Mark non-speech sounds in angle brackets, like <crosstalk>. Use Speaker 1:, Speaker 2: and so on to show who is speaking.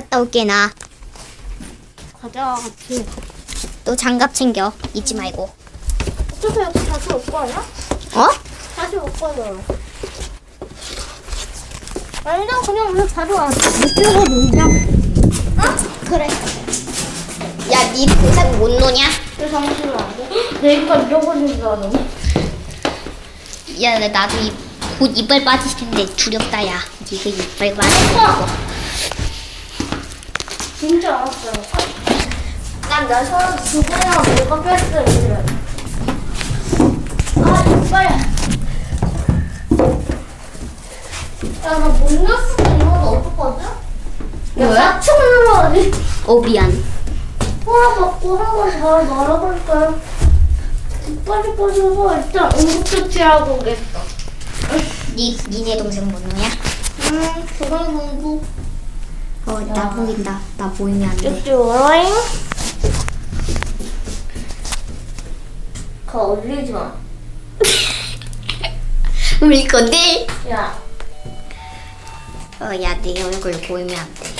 Speaker 1: 갔다 올게 나.
Speaker 2: 가자 같이.
Speaker 1: 또 장갑 챙겨. 잊지 말고.
Speaker 2: 어차피 여기 다시 올 거야?
Speaker 1: 어?
Speaker 2: 다시 올 거야. 아니다 그냥 우리 바로 와. 이쪽으로 놀자.
Speaker 1: 그래. 야, 니 동생 못 노냐?
Speaker 2: 왜 잠시만 안 돼? 내가 잃어버린 줄 알아.
Speaker 1: 야, 나도 이, 곧 이빨 빠질 텐데 두렵다, 야. 니가 이빨 빠질 거.
Speaker 2: 진짜 알았어요. 난나 서로 두 번이나 내가 뺐어 이제. 아 이빨. 야나못 넣었으면 이건 어떡하지?
Speaker 1: 왜?
Speaker 2: 야 4층 올라가지.
Speaker 1: 어, 미안.
Speaker 2: 허락 받고 한번 잘 말아볼까요? 이빨이 빠져서 일단 응급조치하고 오겠어.
Speaker 1: 니, 니네 동생 못 노냐?
Speaker 2: 음, 그건 공부.
Speaker 1: 어, 나 보인다. 나 보이면 안 돼.
Speaker 2: 와잉. 거 올리지 마. <laughs>
Speaker 1: 울 건데?
Speaker 2: 야,
Speaker 1: 어, 야, 네 얼굴 보이면 안 돼.